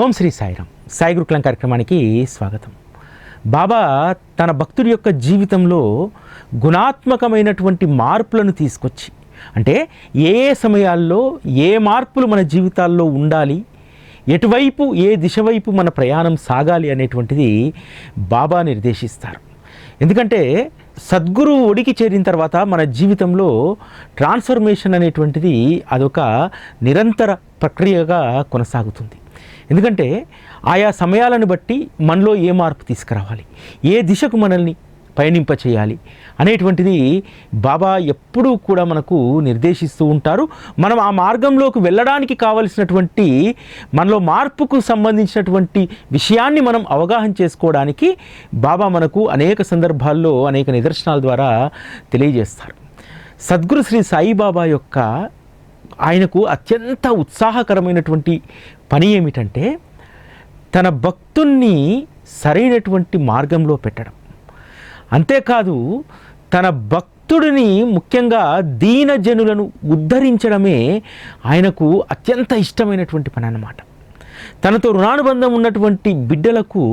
ఓం శ్రీ సాయిరామ్. సాయి గురుకులం కార్యక్రమానికి స్వాగతం. బాబా తన భక్తుడి యొక్క జీవితంలో గుణాత్మకమైనటువంటి మార్పులను తీసుకొచ్చి అంటే ఏ సమయాల్లో ఏ మార్పులు మన జీవితాల్లో ఉండాలి ఎటువైపు ఏ దిశ వైపు మన ప్రయాణం సాగాలి అనేటువంటిది బాబా నిర్దేశిస్తారు. ఎందుకంటే సద్గురు ఒడికి చేరిన తర్వాత మన జీవితంలో ట్రాన్స్ఫర్మేషన్ అనేటువంటిది అదొక నిరంతర ప్రక్రియగా కొనసాగుతుంది. ఎందుకంటే ఆయా సమయాలను బట్టి మనలో ఏ మార్పు తీసుకురావాలి? ఏ దిశకు మనల్ని పయనింప చేయాలి అనేటువంటిది బాబా ఎప్పుడూ కూడా మనకు నిర్దేశిస్తూ ఉంటారు. మనం ఆ మార్గంలోకి వెళ్ళడానికి కావలసినటువంటి మనలో మార్పుకు సంబంధించినటువంటి విషయాన్ని మనం అవగాహన చేసుకోవడానికి బాబా మనకు అనేక సందర్భాల్లో అనేక నిదర్శనాల ద్వారా తెలియజేస్తారు. సద్గురు శ్రీ సాయిబాబా యొక్క ఆయనకు అత్యంత ఉత్సాహకరమైనటువంటి పని ఏమిటంటే తన భక్తుణ్ణి సరైనటువంటి మార్గంలో పెట్టడం. అంతేకాదు తన భక్తుడిని ముఖ్యంగా దీనజనులను ఉద్ధరించడమే ఆయనకు అత్యంత ఇష్టమైనటువంటి పని అన్నమాట తనతో రుణానుబంధం ఉన్నటువంటి బిడ్డలకు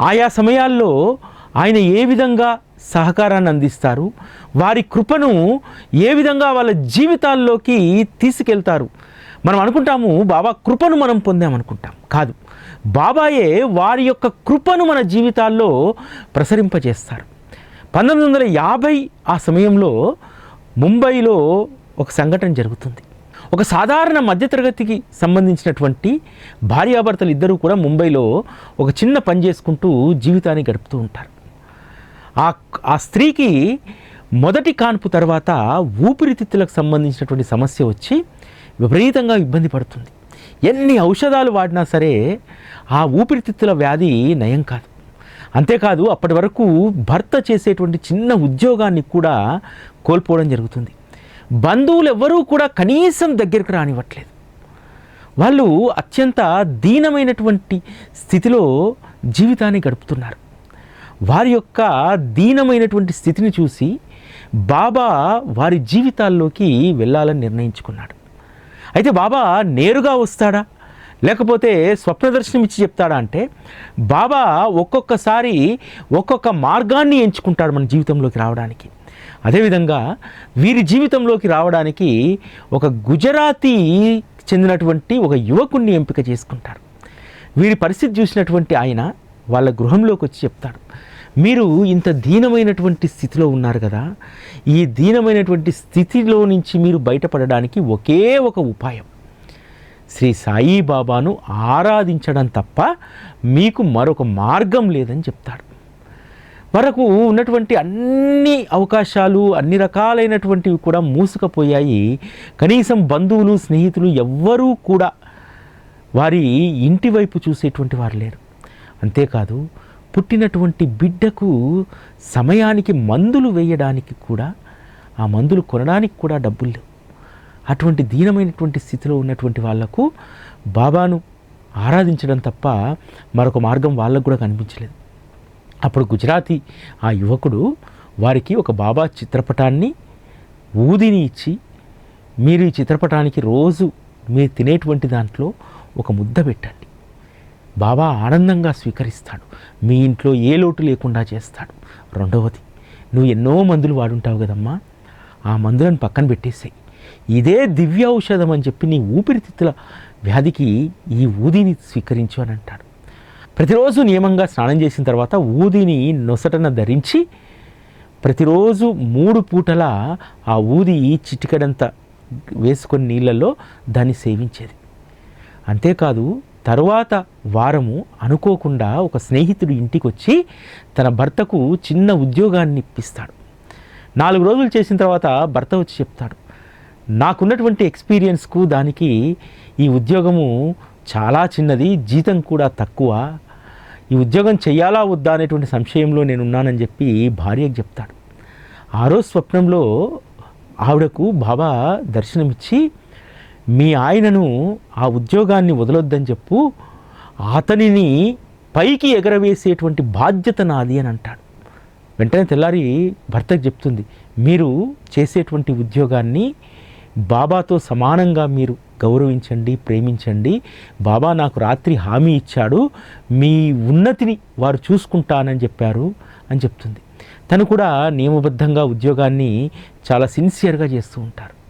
ఆయా సమయాల్లో ఆయన ఏ విధంగా సహకారాన్ని అందిస్తారు. వారి కృపను ఏ విధంగా వాళ్ళ జీవితాల్లోకి తీసుకెళ్తారు? మనం అనుకుంటాము బాబా కృపను మనం పొందామనుకుంటాం. కాదు. బాబాయే వారి యొక్క కృపను మన జీవితాల్లో ప్రసరింపజేస్తారు. పంతొమ్మిది వందల యాభై ఆ సమయంలో ముంబైలో ఒక సంఘటన జరుగుతుంది. ఒక సాధారణ మధ్యతరగతికి సంబంధించినటువంటి భార్యాభర్తలు ఇద్దరూ కూడా ముంబైలో ఒక చిన్న పని చేసుకుంటూ జీవితాన్ని గడుపుతూ ఉంటారు. ఆ ఆ స్త్రీకి మొదటి కాన్పు తర్వాత ఊపిరితిత్తులకు సంబంధించినటువంటి సమస్య వచ్చి విపరీతంగా ఇబ్బంది పడుతుంది. ఎన్ని ఔషధాలు వాడినా సరే ఆ ఊపిరితిత్తుల వ్యాధి నయం కాదు. అంతేకాదు అప్పటి వరకు భర్త చేసేటువంటి చిన్న ఉద్యోగాన్ని కూడా కోల్పోవడం జరుగుతుంది. బంధువులు ఎవ్వరూ కూడా కనీసం దగ్గరికి రానివ్వట్లేదు. వాళ్ళు అత్యంత దీనమైనటువంటి స్థితిలో జీవితాన్ని గడుపుతున్నారు. వారి యొక్క దీనమైనటువంటి స్థితిని చూసి బాబా వారి జీవితాల్లోకి వెళ్ళాలని నిర్ణయించుకున్నాడు. అయితే బాబా నేరుగా వస్తాడా? లేకపోతే స్వప్నదర్శనం ఇచ్చి చెప్తాడా అంటే బాబా ఒక్కొక్కసారి ఒక్కొక్క మార్గాన్ని ఎంచుకుంటాడు మన జీవితంలోకి రావడానికి. అదేవిధంగా వీరి జీవితంలోకి రావడానికి ఒక గుజరాతీ చెందినటువంటి ఒక యువకుణ్ణి ఎంపిక చేసుకుంటారు వీరి పరిస్థితి చూసినటువంటి ఆయన వాళ్ళ గృహంలోకి వచ్చి చెప్తాడు. మీరు ఇంత దీనమైనటువంటి స్థితిలో ఉన్నారు కదా ఈ దీనమైనటువంటి స్థితిలో నుంచి మీరు బయటపడడానికి ఒకే ఒక ఉపాయం. శ్రీ సాయిబాబాను ఆరాధించడం తప్ప మీకు మరొక మార్గం లేదని చెప్తాడు. వరకు ఉన్నటువంటి అన్ని అవకాశాలు అన్ని రకాలైనటువంటివి కూడా మూసుకుపోయాయి. కనీసం బంధువులు స్నేహితులు ఎవ్వరూ కూడా వారి ఇంటి వైపు చూసేటువంటి వారు లేరు. అంతేకాదు పుట్టినటువంటి బిడ్డకు సమయానికి మందులు వేయడానికి కూడా ఆ మందులు కొనడానికి కూడా డబ్బులు లేవు. అటువంటి దీనమైనటువంటి స్థితిలో ఉన్నటువంటి వాళ్ళకు బాబాను ఆరాధించడం తప్ప మరొక మార్గం వాళ్ళకు కూడా కనిపించలేదు. అప్పుడు గుజరాతీ ఆ యువకుడు వారికి ఒక బాబా చిత్రపటాన్ని ఊదిని ఇచ్చి మీరు ఈ చిత్రపటానికి రోజు మీరు తినేటువంటి దాంట్లో ఒక ముద్ద పెట్టండి. బాబా ఆనందంగా స్వీకరిస్తాడు. మీ ఇంట్లో ఏ లోటు లేకుండా చేస్తాడు. రెండవది నువ్వు ఎన్నో మందులు వాడుంటావు కదమ్మా. ఆ మందులను పక్కన పెట్టేసాయి. ఇదే దివ్య ఔషధం అని చెప్పి నీ ఊపిరితిత్తుల వ్యాధికి ఈ ఊదిని స్వీకరించు అని అంటాడు. ప్రతిరోజు నియమంగా స్నానం చేసిన తర్వాత ఊదిని నొసటన ధరించి ప్రతిరోజు మూడు పూటల ఆ ఊది చిటికడంత వేసుకొని నీళ్ళల్లో దాన్ని సేవించేది. అంతేకాదు తరువాత వారము అనుకోకుండా ఒక స్నేహితుడు ఇంటికి వచ్చి తన భర్తకు చిన్న ఉద్యోగాన్ని ఇప్పిస్తాడు. నాలుగు రోజులు చేసిన తర్వాత భర్త వచ్చి చెప్తాడు నాకున్నటువంటి ఎక్స్పీరియన్స్కు దానికి ఈ ఉద్యోగము చాలా చిన్నది జీతం కూడా తక్కువ. ఈ ఉద్యోగం చేయాలా వద్దా అనేటువంటి సంశయంలో నేను ఉన్నానని చెప్పి భార్యకు చెప్తాడు. ఆ రోజు స్వప్నంలో ఆవిడకు బాబా దర్శనమిచ్చి మీ ఆయనను ఆ ఉద్యోగాన్ని వదలొద్దని చెప్పు అతనిని పైకి ఎగరవేసేటువంటి బాధ్యత నాది అని అంటాడు. వెంటనే తెల్లారి భర్తకు చెప్తుంది మీరు చేసేటువంటి ఉద్యోగాన్ని బాబాతో సమానంగా మీరు గౌరవించండి ప్రేమించండి బాబా నాకు రాత్రి హామీ ఇచ్చాడు మీ ఉన్నతిని వారు చూసుకుంటానని చెప్పారు అని చెప్తుంది. తను కూడా నియమబద్ధంగా ఉద్యోగాన్ని చాలా సిన్సియర్గా చేస్తూ ఉంటారు.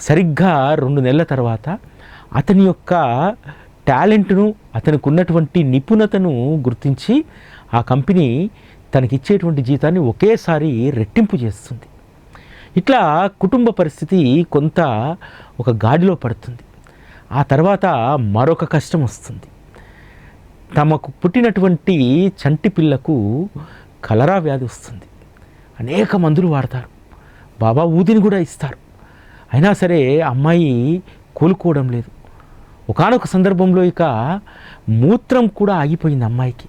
సరిగ్గా రెండు నెలల తర్వాత అతని యొక్క టాలెంట్ను అతనికి ఉన్నటువంటి నిపుణతను గుర్తించి ఆ కంపెనీ తనకిచ్చేటువంటి జీతాన్ని ఒకేసారి రెట్టింపు చేస్తుంది. ఇట్లా కుటుంబ పరిస్థితి కొంత ఒక గాడిలో పడుతుంది. ఆ తర్వాత మరొక కష్టం వస్తుంది. తమకు పుట్టినటువంటి చంటి పిల్లకు కలరా వ్యాధి వస్తుంది. అనేక మందులు వాడతారు. బాబా ఊదిని కూడా ఇస్తారు. అయినా సరే అమ్మాయి కోలుకోవడం లేదు. ఒకనొక సందర్భంలో ఇక మూత్రం కూడా ఆగిపోయింది అమ్మాయికి.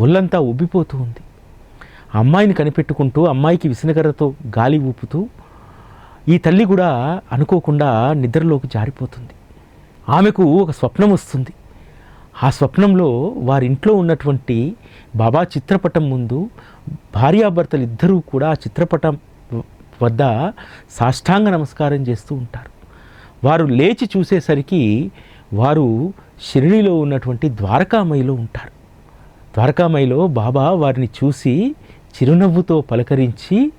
ఒళ్ళంతా ఉబ్బిపోతూ ఉంది. అమ్మాయిని కనిపెట్టుకుంటూ అమ్మాయికి విసనకర్రతో గాలి ఊపుతూ ఈ తల్లి కూడా అనుకోకుండా నిద్రలోకి జారిపోతుంది. ఆమెకు ఒక స్వప్నం వస్తుంది. ఆ స్వప్నంలో వారింట్లో ఉన్నటువంటి బాబా చిత్రపటం ముందు భార్యాభర్తలు ఇద్దరూ కూడా ఆ చిత్రపటం వద్ద సాష్టాంగ నమస్కారం చేస్తూ ఉంటారు. వారు లేచి చూసేసరికి వారు షిరిడిలో ఉన్నటువంటి ద్వారకామయిలో ఉంటారు. ద్వారకామయిలో బాబా వారిని చూసి చిరునవ్వుతో పలకరించి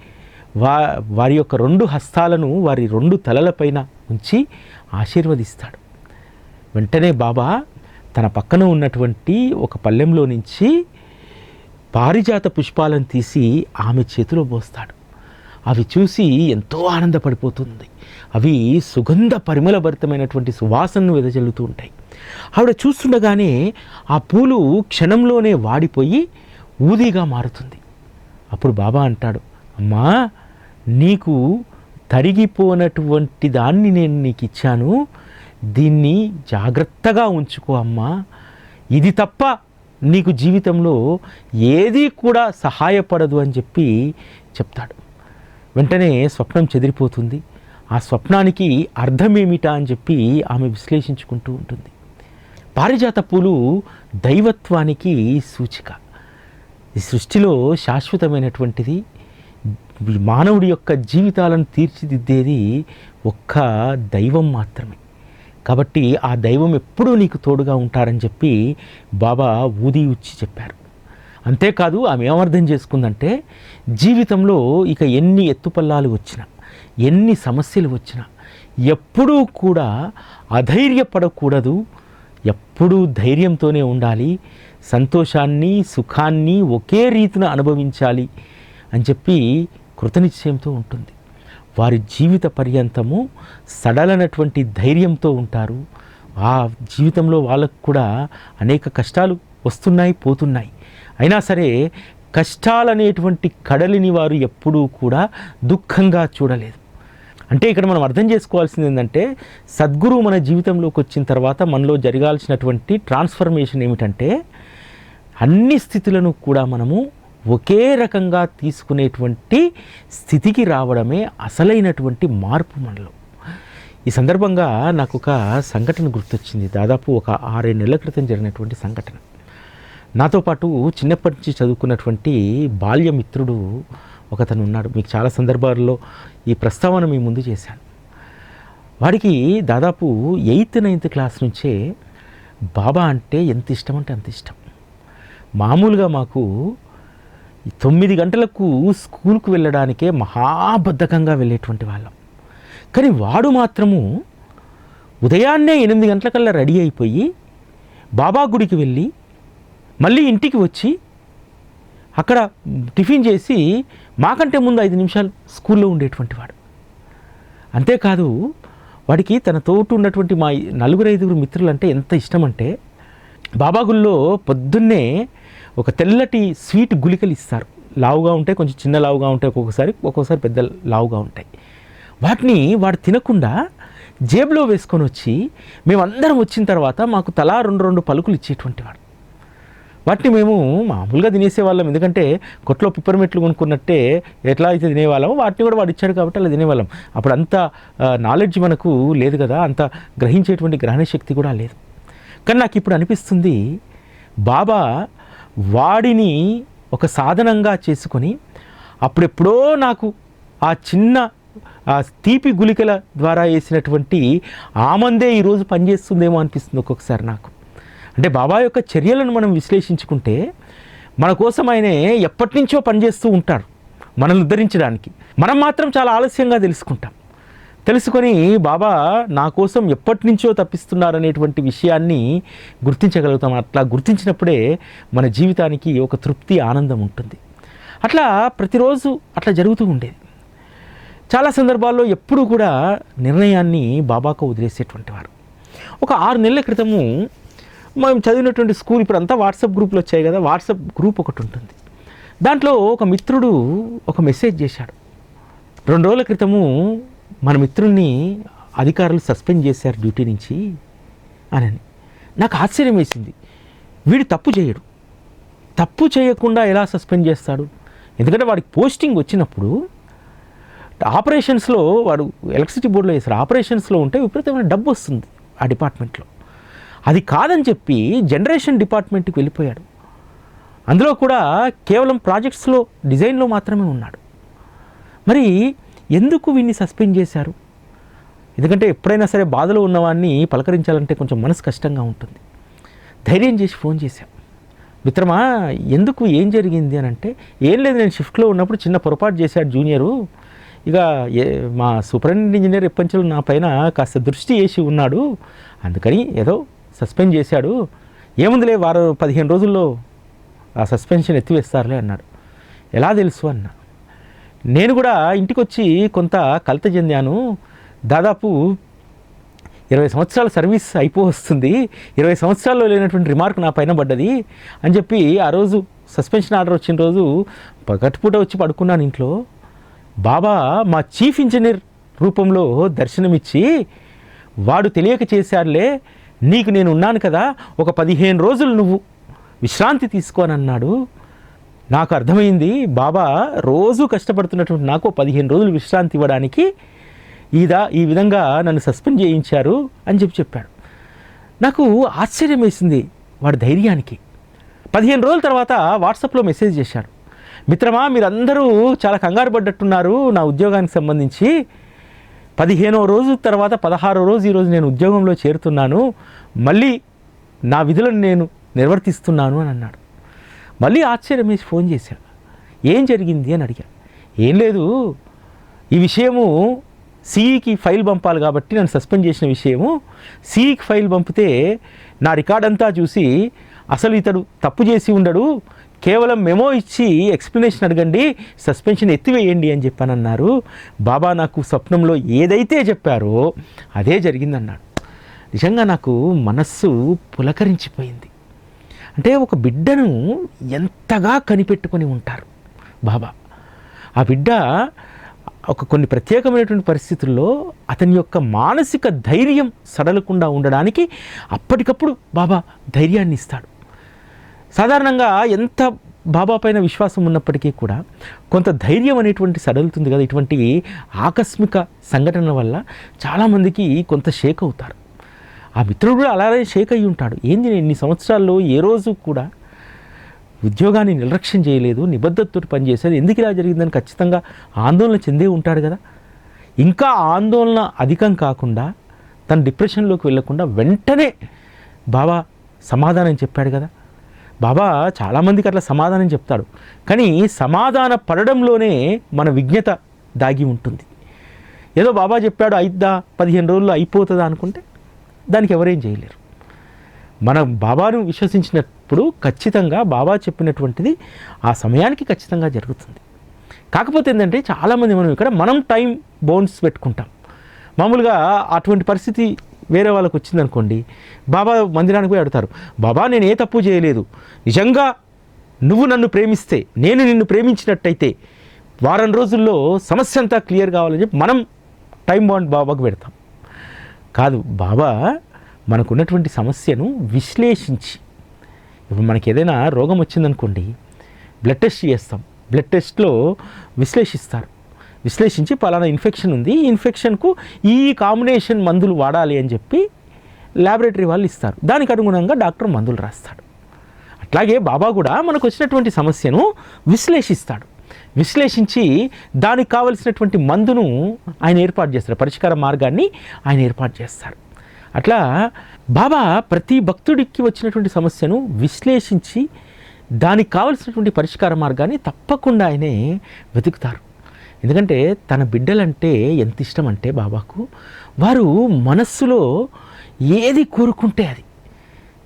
వా వారి యొక్క రెండు హస్తాలను వారి రెండు తలలపైన ఉంచి ఆశీర్వదిస్తాడు. వెంటనే బాబా తన పక్కన ఉన్నటువంటి ఒక పల్లెంలో నుంచి పారిజాత పుష్పాలను తీసి ఆమె చేతిలో పోస్తాడు. అవి చూసి ఎంతో ఆనందపడిపోతుంది. అవి సుగంధ పరిమళభరితమైనటువంటి సువాసనను వెదజల్లుతూ ఉంటాయి. ఆవిడ చూస్తుండగానే ఆ పూలు క్షణంలోనే వాడిపోయి ఊదిగా మారుతుంది. అప్పుడు బాబా అంటాడు అమ్మా నీకు తరిగిపోనటువంటి దాన్ని నేను నీకు ఇచ్చాను. దీన్ని జాగ్రత్తగా ఉంచుకో అమ్మా. ఇది తప్ప నీకు జీవితంలో ఏది కూడా సహాయపడదు అని చెప్పి చెప్తాడు. వెంటనే స్వప్నం చెదిరిపోతుంది. ఆ స్వప్నానికి అర్థమేమిటా అని చెప్పి ఆమె విశ్లేషించుకుంటూ ఉంటుంది. పారిజాత పూలు దైవత్వానికి సూచిక. ఈ సృష్టిలో శాశ్వతమైనటువంటిది మానవుడి యొక్క జీవితాలను తీర్చిదిద్దేది ఒక్క దైవం మాత్రమే. కాబట్టి ఆ దైవం ఎప్పుడూ నీకు తోడుగా ఉంటారని చెప్పి బాబా ఊది ఉచ్చి చెప్పారు. అంతేకాదు ఆమె ఏమర్థం చేసుకుందంటే జీవితంలో ఇక ఎన్ని ఎత్తుపల్లాలు వచ్చినా ఎన్ని సమస్యలు వచ్చినా ఎప్పుడూ కూడా అధైర్యపడకూడదు. ఎప్పుడూ ధైర్యంతోనే ఉండాలి సంతోషాన్ని సుఖాన్ని ఒకే రీతిన అనుభవించాలి అని చెప్పి కృతనిశ్చయంతో ఉంటుంది. వారి జీవిత పర్యంతము సడలనటువంటి ధైర్యంతో ఉంటారు. ఆ జీవితంలో వాళ్ళకు కూడా అనేక కష్టాలు వస్తున్నాయి పోతున్నాయి. అయినా సరే కష్టాలనేటువంటి కడలిని వారు ఎప్పుడూ కూడా దుఃఖంగా చూడలేదు. అంటే ఇక్కడ మనం అర్థం చేసుకోవాల్సింది ఏంటంటే సద్గురువు మన జీవితంలోకి వచ్చిన తర్వాత మనలో జరగాల్సినటువంటి ట్రాన్స్ఫర్మేషన్ ఏమిటంటే అన్ని స్థితులను కూడా మనము ఒకే రకంగా తీసుకునేటువంటి స్థితికి రావడమే అసలైనటువంటి మార్పు మనలో. ఈ సందర్భంగా నాకు ఒక సంఘటన గుర్తొచ్చింది. దాదాపు ఒక ఆరేడు నెలల క్రితం జరిగినటువంటి సంఘటన. నాతో పాటు చిన్నప్పటి నుంచి చదువుకున్నటువంటి బాల్యమిత్రుడు ఒకతను ఉన్నాడు. మీకు చాలా సందర్భాల్లో ఈ ప్రస్తావన మీ ముందు చేశాను. వాడికి దాదాపు ఎయిత్ నైన్త్ క్లాస్ నుంచే బాబా అంటే ఎంత ఇష్టం అంటే అంత ఇష్టం. మామూలుగా మాకు తొమ్మిది గంటలకు స్కూల్కు వెళ్ళడానికే మహాబద్ధకంగా వెళ్ళేటువంటి వాళ్ళం. కానీ వాడు మాత్రము ఉదయాన్నే ఎనిమిది గంటలకల్లా రెడీ అయిపోయి బాబా గుడికి వెళ్ళి మళ్ళీ ఇంటికి వచ్చి అక్కడ టిఫిన్ చేసి మాకంటే ముందు ఐదు నిమిషాలు స్కూల్లో ఉండేటువంటి వాడు. అంతేకాదు వాడికి తన తోటి ఉన్నటువంటి మా నలుగురు ఐదుగురు మిత్రులు అంటే ఎంత ఇష్టం అంటే బాబాగుల్లో పొద్దున్నే ఒక తెల్లటి స్వీట్ గుళికలు ఇస్తారు. లావుగా ఉంటాయి కొంచెం చిన్న లావుగా ఉంటాయి ఒక్కొక్కసారి ఒక్కొక్కసారి పెద్ద లావుగా ఉంటాయి. వాటిని వాడు తినకుండా జేబులో వేసుకొని వచ్చి మేమందరం వచ్చిన తర్వాత మాకు తలా రెండు రెండు పలుకులు ఇచ్చేటువంటి వాడు. వాటిని మేము మామూలుగా తినేసేవాళ్ళం. ఎందుకంటే కొట్లో పిప్పర్మెట్లు కొనుక్కున్నట్టే ఎట్లా అయితే తినేవాళ్ళము వాటిని కూడా వాడు ఇచ్చాడు కాబట్టి అలా తినేవాళ్ళం. అప్పుడు అంత నాలెడ్జ్ మనకు లేదు కదా అంత గ్రహించేటువంటి గ్రహణ శక్తి కూడా లేదు. కానీ నాకు ఇప్పుడు అనిపిస్తుంది బాబా వాడిని ఒక సాధనంగా చేసుకొని అప్పుడెప్పుడో నాకు ఆ చిన్న ఆ తీపి గుళికల ద్వారా వేసినటువంటి ఆమందే ఈరోజు పనిచేస్తుందేమో అనిపిస్తుంది ఒక్కొక్కసారి నాకు. అంటే బాబా యొక్క చర్యలను మనం విశ్లేషించుకుంటే మన కోసం ఆయనే ఎప్పటి నుంచో పనిచేస్తూ ఉంటారు మనల్ని ఉద్ధరించడానికి. మనం మాత్రం చాలా ఆలస్యంగా తెలుసుకుంటాం. తెలుసుకొని బాబా నా కోసం ఎప్పటి నుంచో తప్పిస్తున్నారు అనేటువంటి విషయాన్ని గుర్తించగలుగుతాం. అట్లా గుర్తించినప్పుడే మన జీవితానికి ఒక తృప్తి ఆనందం ఉంటుంది. అట్లా ప్రతిరోజు అట్లా జరుగుతూ ఉండేది. చాలా సందర్భాల్లో ఎప్పుడూ కూడా నిర్ణయాన్ని బాబాకు వదిలేసేటువంటి వారు. ఒక ఆరు నెలల క్రితము మనం చదివినటువంటి స్కూల్ ఇప్పుడు అంతా వాట్సాప్ గ్రూప్లు వచ్చాయి కదా వాట్సాప్ గ్రూప్ ఒకటి ఉంటుంది. దాంట్లో ఒక మిత్రుడు ఒక మెసేజ్ చేశాడు. రెండు రోజుల క్రితము మన మిత్రుణ్ణి అధికారులు సస్పెండ్ చేశారు డ్యూటీ నుంచి అని నాకు ఆశ్చర్యం వేసింది. వీడు తప్పు చేయడు. తప్పు చేయకుండా ఎలా సస్పెండ్ చేస్తాడు? ఎందుకంటే వాడికి పోస్టింగ్ వచ్చినప్పుడు ఆపరేషన్స్లో వాడు ఎలక్ట్రిసిటీ బోర్డులో వేస్తారు ఆపరేషన్స్లో ఉంటే విపరీతమైన డబ్బు వస్తుంది ఆ డిపార్ట్మెంట్లో. అది కాదని చెప్పి జనరేషన్ డిపార్ట్మెంట్కి వెళ్ళిపోయాడు. అందులో కూడా కేవలం ప్రాజెక్ట్స్లో డిజైన్లో మాత్రమే ఉన్నాడు. మరి ఎందుకు వీడిని సస్పెండ్ చేశారు? ఎందుకంటే ఎప్పుడైనా సరే బాధలో ఉన్నవాడిని పలకరించాలంటే కొంచెం మనసు కష్టంగా ఉంటుంది. ధైర్యం చేసి ఫోన్ చేశాం. మిత్రమా ఎందుకు ఏం జరిగింది అని అంటే ఏం లేదు నేను షిఫ్ట్లో ఉన్నప్పుడు చిన్న పొరపాటు చేశాడు జూనియరు. ఇక మా సూపరింటెండెంట్ ఇంజనీర్ ఎప్పంచలు నా పైన కాస్త దృష్టి వేసి ఉన్నాడు. అందుకని ఏదో సస్పెండ్ చేశాడు. ఏముందిలే వారు పదిహేను రోజుల్లో ఆ సస్పెన్షన్ ఎత్తివేస్తారులే అన్నాడు ఎలా తెలుసు అన్న? నేను కూడా ఇంటికి వచ్చి కొంత కలత చెందాను. దాదాపు ఇరవై సంవత్సరాల సర్వీస్ అయిపో వస్తుంది ఇరవై సంవత్సరాల్లో లేనటువంటి రిమార్క్ నా పైన పడ్డది అని చెప్పి ఆ రోజు సస్పెన్షన్ ఆర్డర్ వచ్చిన రోజు పగటిపూట వచ్చి పడుకున్నాను ఇంట్లో. బాబా మా చీఫ్ ఇంజనీర్ రూపంలో దర్శనమిచ్చి వాడు తెలియక చేశారులే. నీకు నేను ఉన్నాను కదా ఒక పదిహేను రోజులు నువ్వు విశ్రాంతి తీసుకోనన్నాడు నాకు అర్థమైంది బాబా రోజు కష్టపడుతున్నటువంటి నాకు పదిహేను రోజులు విశ్రాంతి ఇవ్వడానికి ఈదా ఈ విధంగా నన్ను సస్పెండ్ చేయించారు అని చెప్పి చెప్పాడు. నాకు ఆశ్చర్యం వేసింది వాడి ధైర్యానికి. పదిహేను రోజుల తర్వాత వాట్సాప్లో మెసేజ్ చేశాడు. మిత్రమా మీరందరూ చాలా కంగారు పడ్డట్టున్నారు నా ఉద్యోగానికి సంబంధించి. పదిహేనో రోజు తర్వాత పదహారో రోజు ఈరోజు నేను ఉద్యోగంలో చేరుతున్నాను. మళ్ళీ నా విధులను నేను నిర్వర్తిస్తున్నాను అని అన్నాడు. మళ్ళీ ఆశ్చర్యం వేసి ఫోన్ చేశాడు. ఏం జరిగింది అని అడిగాడు. ఏం లేదు ఈ విషయము సిఈకి ఫైల్ పంపాలి కాబట్టి నన్ను సస్పెండ్ చేసిన విషయము సిఈకి ఫైల్ పంపితే నా రికార్డ్ అంతా చూసి అసలు ఇతడు తప్పు చేసి ఉండడు కేవలం మెమో ఇచ్చి ఎక్స్ప్లెనేషన్ అడగండి సస్పెన్షన్ ఎత్తివేయండి అని చెప్పానన్నారు. బాబా నాకు స్వప్నంలో ఏదైతే చెప్పారో అదే జరిగిందన్నాడు. నిజంగా నాకు మనస్సు పులకరించిపోయింది. అంటే ఒక బిడ్డను ఎంతగా కనిపెట్టుకొని ఉంటారు బాబా. ఆ బిడ్డ ఒక కొన్ని ప్రత్యేకమైనటువంటి పరిస్థితుల్లో అతని యొక్క మానసిక ధైర్యం సడలకుండా ఉండడానికి అప్పటికప్పుడు బాబా ధైర్యాన్ని ఇస్తాడు. సాధారణంగా ఎంత బాబా పైన విశ్వాసం ఉన్నప్పటికీ కూడా కొంత ధైర్యం అనేటువంటి సడలుతుంది కదా. ఇటువంటి ఆకస్మిక సంఘటన వల్ల చాలామందికి కొంత షేక్ అవుతారు. ఆ మిత్రుడు కూడా అలాగే షేక్ అయి ఉంటాడు. ఏంది నేను ఇన్ని సంవత్సరాల్లో ఏ రోజు కూడా ఉద్యోగాన్ని నిర్లక్ష్యం చేయలేదు నిబద్ధతతో పనిచేసేది ఎందుకు ఇలా జరిగిందని ఖచ్చితంగా ఆందోళన చెందే ఉంటాడు కదా. ఇంకా ఆందోళన అధికం కాకుండా తన డిప్రెషన్లోకి వెళ్ళకుండా వెంటనే బాబా సమాధానం చెప్పాడు కదా. బాబా చాలామందికి అట్లా సమాధానం చెప్తాడు. కానీ సమాధాన పడడంలోనే మన విజ్ఞత దాగి ఉంటుంది. ఏదో బాబా చెప్పాడు అయిద్దా పదిహేను రోజుల్లో అయిపోతుందా అనుకుంటే దానికి ఎవరేం చేయలేరు. మనం బాబాను విశ్వసించినప్పుడు ఖచ్చితంగా బాబా చెప్పినటువంటిది ఆ సమయానికి ఖచ్చితంగా జరుగుతుంది. కాకపోతే ఏంటంటే చాలామంది మనం ఇక్కడ మనం టైం బౌన్స్ పెట్టుకుంటాం. మామూలుగా అటువంటి పరిస్థితి వేరే వాళ్ళకి వచ్చిందనుకోండి బాబా మందిరానికి పోయి అడుగుతారు బాబా నేను ఏ తప్పు చేయలేదు. నిజంగా నువ్వు నన్ను ప్రేమిస్తే నేను నిన్ను ప్రేమించినట్టయితే వారం రోజుల్లో సమస్య అంతా క్లియర్ కావాలని చెప్పి మనం టైం బాండ్ బాబాకు పెడతాం. కాదు బాబా మనకున్నటువంటి సమస్యను విశ్లేషించి ఇప్పుడు మనకి ఏదైనా రోగం వచ్చిందనుకోండి బ్లడ్ టెస్ట్ చేస్తాం. బ్లడ్ టెస్ట్లో విశ్లేషిస్తారు. విశ్లేషించి పలానా ఇన్ఫెక్షన్ ఉంది. ఈ ఇన్ఫెక్షన్కు ఈ కాంబినేషన్ మందులు వాడాలి అని చెప్పి ల్యాబొరేటరీ వాళ్ళు ఇస్తారు. దానికి అనుగుణంగా డాక్టర్ మందులు రాస్తాడు. అట్లాగే బాబా కూడా మనకు వచ్చినటువంటి సమస్యను విశ్లేషిస్తాడు. విశ్లేషించి దానికి కావలసినటువంటి మందును ఆయన ఏర్పాటు చేస్తారు పరిష్కార మార్గాన్ని ఆయన ఏర్పాటు చేస్తారు అట్లా బాబా ప్రతి భక్తుడికి వచ్చినటువంటి సమస్యను విశ్లేషించి దానికి కావలసినటువంటి పరిష్కార మార్గాన్ని తప్పకుండా ఆయనే వెతుకుతారు. ఎందుకంటే తన బిడ్డలంటే ఎంత ఇష్టం అంటే బాబాకు వారు మనస్సులో ఏది కోరుకుంటే అది.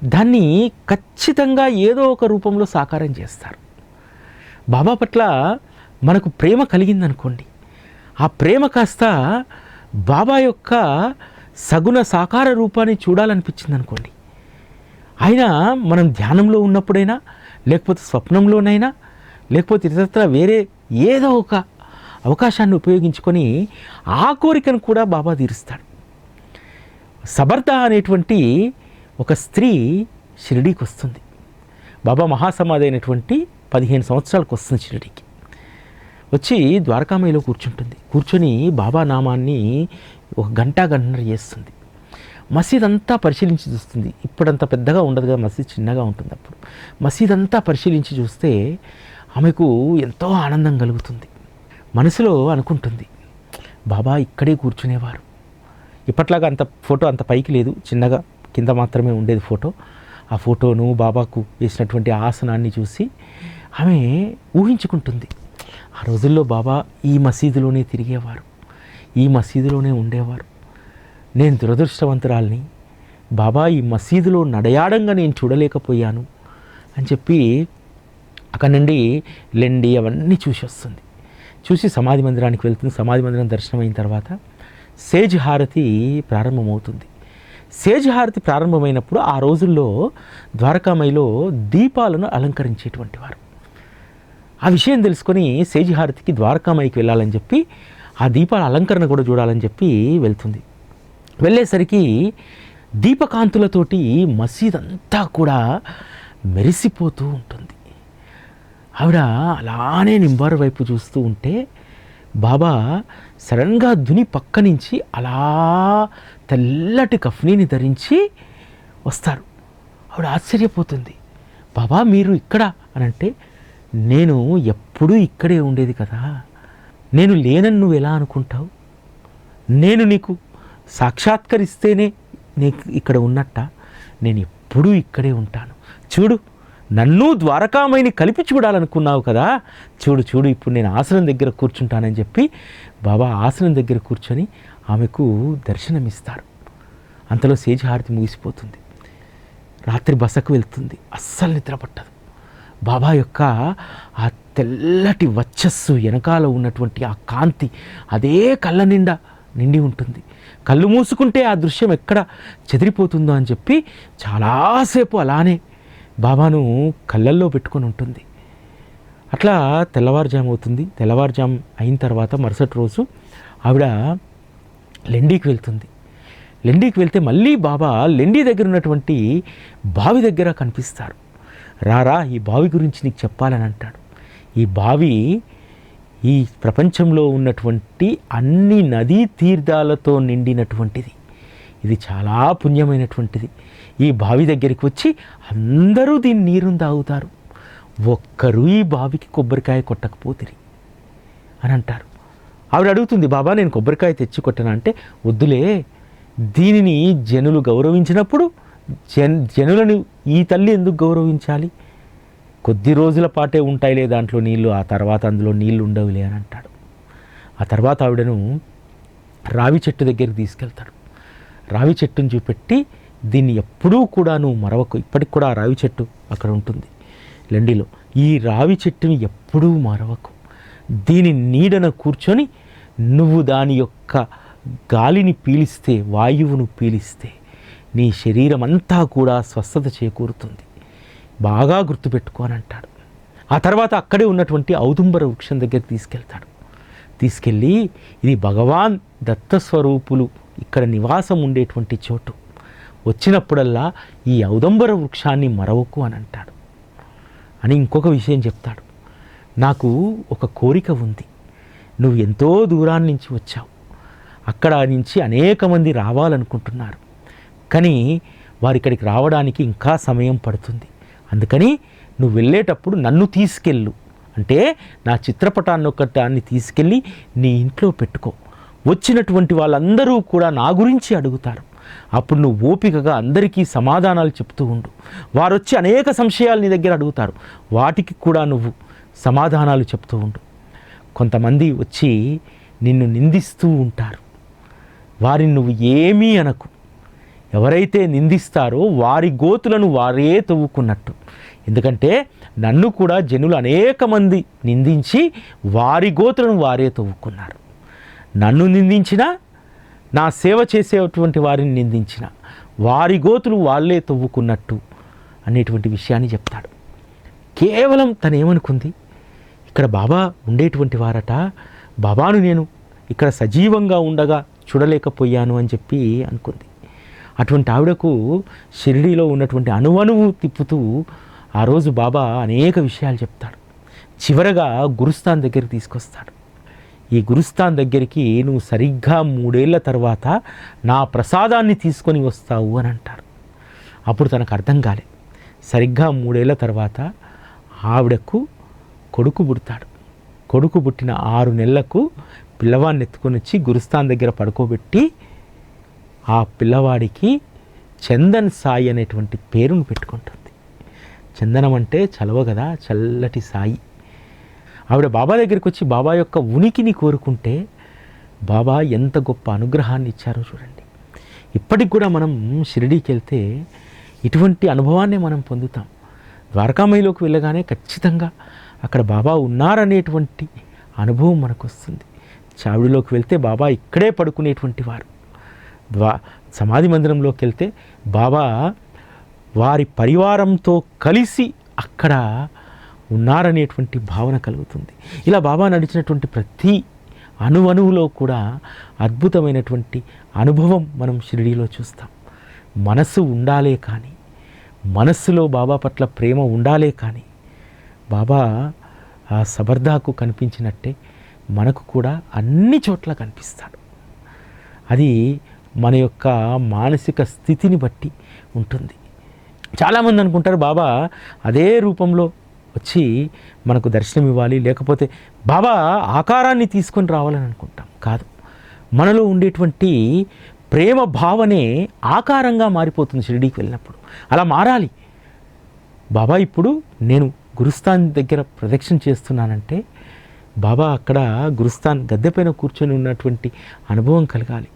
దాన్ని ఖచ్చితంగా ఏదో ఒక రూపంలో సాకారం చేస్తారు. బాబా పట్ల మనకు ప్రేమ కలిగిందనుకోండి. ఆ ప్రేమ కాస్త బాబా యొక్క సగుణ సాకార రూపాన్ని చూడాలనిపించింది అనుకోండి ఆయన మనం ధ్యానంలో ఉన్నప్పుడైనా లేకపోతే స్వప్నంలోనైనా లేకపోతే ఇతరత్ర వేరే ఏదో ఒక అవకాశాన్ని ఉపయోగించుకొని ఆ కోరికను కూడా బాబా తీరుస్తాడు. సబర్ద అనేటువంటి ఒక స్త్రీ షిరిడీకి వస్తుంది. బాబా మహాసమాధి అయినటువంటి పదిహేను సంవత్సరాలకు వస్తుంది షిరిడీకి. వచ్చి ద్వారకామయిలో కూర్చుంటుంది. కూర్చొని బాబా నామాన్ని ఒక గంట గంటన్నర చేస్తుంది. మసీద్ అంతా పరిశీలించి చూస్తుంది. ఇప్పుడంత పెద్దగా ఉండదు కదా మసీద్ చిన్నగా ఉంటుంది అప్పుడు. మసీద్ అంతా పరిశీలించి చూస్తే ఆమెకు ఎంతో ఆనందం కలుగుతుంది. మనసులో అనుకుంటుంది. బాబా ఇక్కడే కూర్చునేవారు. ఇప్పట్లాగా అంత ఫోటో అంత పైకి లేదు. చిన్నగా కింద మాత్రమే ఉండేది ఫోటో. ఆ ఫోటోను బాబాకు వేసినటువంటి ఆసనాన్ని చూసి ఆమె ఊహించుకుంటుంది. ఆ రోజుల్లో బాబా ఈ మసీదులోనే తిరిగేవారు. ఈ మసీదులోనే ఉండేవారు. నేను దురదృష్టవంతురాల్ని బాబా ఈ మసీదులో నడయాడంగా నేను చూడలేకపోయాను అని చెప్పి అక్కడ నుండి లెండి అవన్నీ చూసి వస్తుంది చూసి సమాధి మందిరానికి వెళ్తుంది. సమాధి మందిరం దర్శనం అయిన తర్వాత సేజ్ హారతి ప్రారంభమవుతుంది. సేజ్ హారతి ప్రారంభమైనప్పుడు ఆ రోజుల్లో ద్వారకామయిలో దీపాలను అలంకరించేటువంటి వారు. ఆ విషయం తెలుసుకొని సేజ్ హారతికి ద్వారకామయికి వెళ్ళాలని చెప్పి ఆ దీపాల అలంకరణ కూడా చూడాలని చెప్పి వెళ్తుంది. వెళ్ళేసరికి దీపకాంతులతోటి మసీద్ అంతా కూడా మెరిసిపోతూ ఉంటుంది. ఆవిడ అలానే నింబారు వైపు చూస్తూ ఉంటే బాబా సడన్గా దుని పక్క నుంచి అలా తెల్లటి కఫ్నీని ధరించి వస్తారు. ఆవిడ ఆశ్చర్యపోతుంది. బాబా మీరు ఇక్కడ? అని అంటే నేను ఎప్పుడూ ఇక్కడే ఉండేది కదా. నేను లేనని నువ్వు ఎలా అనుకుంటావు? నేను నీకు సాక్షాత్కరిస్తేనే నీకు ఇక్కడ ఉన్నట్ట? నేను ఎప్పుడూ ఇక్కడే ఉంటాను. చూడు నన్ను ద్వారకామయిని కలిపి చూడాలనుకున్నావు కదా. చూడు చూడు ఇప్పుడు నేను ఆసనం దగ్గర కూర్చుంటానని చెప్పి బాబా ఆసనం దగ్గర కూర్చొని ఆమెకు దర్శనమిస్తారు. అంతలో సేజ్ హారతి ముగిసిపోతుంది. రాత్రి బసకు వెళ్తుంది. అస్సలు నిద్ర పట్టదు. బాబా యొక్క ఆ తెల్లటి వచ్చస్సు వెనకాల ఉన్నటువంటి ఆ కాంతి అదే కళ్ళ నిండా నిండి ఉంటుంది. కళ్ళు మూసుకుంటే ఆ దృశ్యం ఎక్కడ చెదిరిపోతుందో అని చెప్పి చాలాసేపు అలానే బాబాను కళ్ళల్లో పెట్టుకొని ఉంటుంది. అట్లా తెల్లవారుజాము అవుతుంది. తెల్లవారుజాము అయిన తర్వాత మరుసటి రోజు ఆవిడ లెండీకి వెళ్తుంది. లెండీకి వెళ్తే మళ్ళీ బాబా లెండీ దగ్గర ఉన్నటువంటి బావి దగ్గర కనిపిస్తారు. రారా ఈ బావి గురించి నీకు చెప్పాలని అంటాడు. ఈ బావి ఈ ప్రపంచంలో ఉన్నటువంటి అన్ని నదీ తీర్థాలతో నిండినటువంటిది. ఇది చాలా పుణ్యమైనటువంటిది. ఈ బావి దగ్గరికి వచ్చి అందరూ దీని నీరుని తాగుతారు. ఒక్కరు ఈ బావికి కొబ్బరికాయ కొట్టకపోతిరి అని అంటారు. ఆవిడ అడుగుతుంది బాబా నేను కొబ్బరికాయ తెచ్చి కొట్టనా? అంటే వద్దులే దీనిని జనులు గౌరవించినప్పుడు జన్ జనులను ఈ తల్లి ఎందుకు గౌరవించాలి? కొద్ది రోజుల పాటే ఉంటాయిలే దాంట్లో నీళ్ళు ఆ తర్వాత అందులో నీళ్ళు ఉండవులే అని అంటాడు. ఆ తర్వాత ఆవిడను రావి చెట్టు దగ్గరికి తీసుకెళ్తాడు. రావి చెట్టును చూపెట్టి దీన్ని ఎప్పుడూ కూడా నువ్వు మరవకు. ఇప్పటికి కూడా ఆ రావి చెట్టు అక్కడ ఉంటుంది. లండిలో ఈ రావి చెట్టుని ఎప్పుడూ మరవకు. దీని నీడన కూర్చొని నువ్వు దాని యొక్క గాలిని పీలిస్తే వాయువును పీలిస్తే నీ శరీరం అంతా కూడా స్వస్థత చేకూరుతుంది. బాగా గుర్తుపెట్టుకో అంటాడు. ఆ తర్వాత అక్కడే ఉన్నటువంటి ఔదుంబర వృక్షం దగ్గరికి తీసుకెళ్తాడు. తీసుకెళ్ళి ఇది భగవాన్ దత్తస్వరూపులు ఇక్కడ నివాసం ఉండేటువంటి చోటు. వచ్చినప్పుడల్లా ఈ ఔదంబర వృక్షాన్ని మరవకు అని అంటాడు. అని ఇంకొక విషయం చెప్తాడు. నాకు ఒక కోరిక ఉంది. నువ్వు ఎంతో దూరాన్ని నుంచి వచ్చావు. అక్కడ నుంచి అనేక మంది రావాలనుకుంటున్నారు. కానీ వారు ఇక్కడికి రావడానికి ఇంకా సమయం పడుతుంది. అందుకని నువ్వు వెళ్ళేటప్పుడు నన్ను తీసుకెళ్ళు. అంటే నా చిత్రపటాన్ని ఒకటాన్ని తీసుకెళ్ళి నీ ఇంట్లో పెట్టుకో. వచ్చినటువంటి వాళ్ళందరూ కూడా నా గురించి అడుగుతారు. అప్పుడు నువ్వు ఓపికగా అందరికీ సమాధానాలు చెప్తూ ఉండు. వారు వచ్చి అనేక సంశయాలు నీ దగ్గర అడుగుతారు. వాటికి కూడా నువ్వు సమాధానాలు చెప్తూ ఉండు. కొంతమంది వచ్చి నిన్ను నిందిస్తూ ఉంటారు. వారిని నువ్వు ఏమీ అనకు. ఎవరైతే నిందిస్తారో వారి గోతులను వారే తవ్వుకున్నట్టు. ఎందుకంటే నన్ను కూడా జనులు అనేక మంది నిందించి వారి గోతులను వారే తవ్వుకున్నారు. నన్ను నిందించిన నా సేవ చేసేటువంటి వారిని నిందించిన వారి గోతులు వాళ్ళే తవ్వుకున్నట్టు అనేటువంటి విషయాన్ని చెప్తాడు. కేవలం తను ఏమనుకుంది? ఇక్కడ బాబా ఉండేటువంటి వారట బాబాను నేను ఇక్కడ సజీవంగా ఉండగా చూడలేకపోయాను అని చెప్పి అనుకుంది. అటువంటి ఆవిడకు షిరిడీలో ఉన్నటువంటి అణువణువు తిప్పుతూ ఆ రోజు బాబా అనేక విషయాలు చెప్తాడు. చివరగా గురుస్థాన్ దగ్గరికి తీసుకొస్తాడు. ఈ గురుస్థాన్ దగ్గరికి నువ్వు సరిగ్గా మూడేళ్ళ తర్వాత నా ప్రసాదాన్ని తీసుకొని వస్తావు అని అంటారు. అప్పుడు తనకు అర్థం కాలే. సరిగ్గా మూడేళ్ళ తర్వాత ఆవిడకు కొడుకు పుడతాడు. కొడుకు పుట్టిన ఆరు నెలలకు పిల్లవాడిని ఎత్తుకొని వచ్చి గురుస్థాన్ దగ్గర పడుకోబెట్టి ఆ పిల్లవాడికి చందన్ సాయి అనేటువంటి పేరును పెట్టుకుంటుంది. చందనం అంటే చలవ కదా చల్లటి సాయి. ఆవిడ బాబా దగ్గరికి వచ్చి బాబా యొక్క ఉనికిని కోరుకుంటే బాబా ఎంత గొప్ప అనుగ్రహాన్ని ఇచ్చారో చూడండి. ఇప్పటికి కూడా మనం షిరిడీకి వెళ్తే ఇటువంటి అనుభవాన్ని మనం పొందుతాం. ద్వారకామయిలోకి వెళ్ళగానే ఖచ్చితంగా అక్కడ బాబా ఉన్నారనేటువంటి అనుభవం మనకు వస్తుంది చావిడిలోకి వెళ్తే బాబా ఇక్కడే పడుకునేటువంటి వారు. ద్వా సమాధి మందిరంలోకి వెళ్తే బాబా వారి పరివారంతో కలిసి అక్కడ ఉన్నారనేటువంటి భావన కలుగుతుంది. ఇలా బాబా నడిచినటువంటి ప్రతి అణువణువులో కూడా అద్భుతమైనటువంటి అనుభవం మనం షిరిడీలో చూస్తాం. మనసు ఉండాలే కానీ మనస్సులో బాబా పట్ల ప్రేమ ఉండాలే కానీ బాబా ఆ సబర్దాకు కనిపించినట్టే మనకు కూడా అన్ని చోట్ల కనిపిస్తాడు. అది మన యొక్క మానసిక స్థితిని బట్టి ఉంటుంది. చాలామంది అనుకుంటారు బాబా అదే రూపంలో వచ్చి మనకు దర్శనం ఇవ్వాలి. లేకపోతే బాబా ఆకారాన్ని తీసుకొని రావాలని అనుకుంటాం. కాదు. మనలో ఉండేటువంటి ప్రేమ భావనే ఆకారంగా మారిపోతుంది షిరిడీకి వెళ్ళినప్పుడు. అలా మారాలి. బాబా ఇప్పుడు నేను గురుస్థాన్ దగ్గర ప్రదక్షిణ చేస్తున్నానంటే బాబా అక్కడ గురుస్థాన్ గద్దెపైన కూర్చొని ఉన్నటువంటి అనుభవం కలగాలి.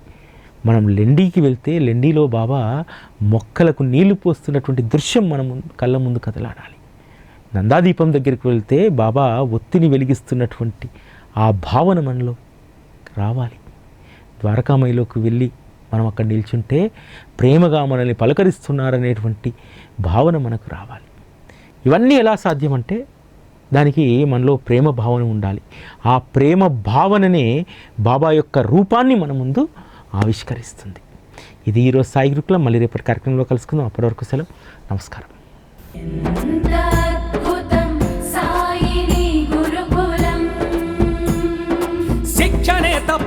మనం లెండీకి వెళ్తే లెండీలో బాబా మొక్కలకు నీళ్ళు పోస్తున్నటువంటి దృశ్యం మనం కళ్ళ ముందు కదలాడాలి. నందాదీపం దగ్గరికి వెళ్తే బాబా ఒత్తిని వెలిగిస్తున్నటువంటి ఆ భావన మనలో రావాలి. ద్వారకామయిలోకి వెళ్ళి మనం అక్కడ నిల్చుంటే ప్రేమగా మనల్ని పలకరిస్తున్నారనేటువంటి భావన మనకు రావాలి. ఇవన్నీ ఎలా సాధ్యమంటే దానికి మనలో ప్రేమ భావన ఉండాలి. ఆ ప్రేమ భావననే బాబా యొక్క రూపాన్ని మన ముందు ఆవిష్కరిస్తుంది. ఇది ఈరోజు సాయి గ్రూప్లో మళ్ళీ రేపటి కార్యక్రమంలో కలుసుకుందాం. అప్పటి వరకు సెలవు. నమస్కారం.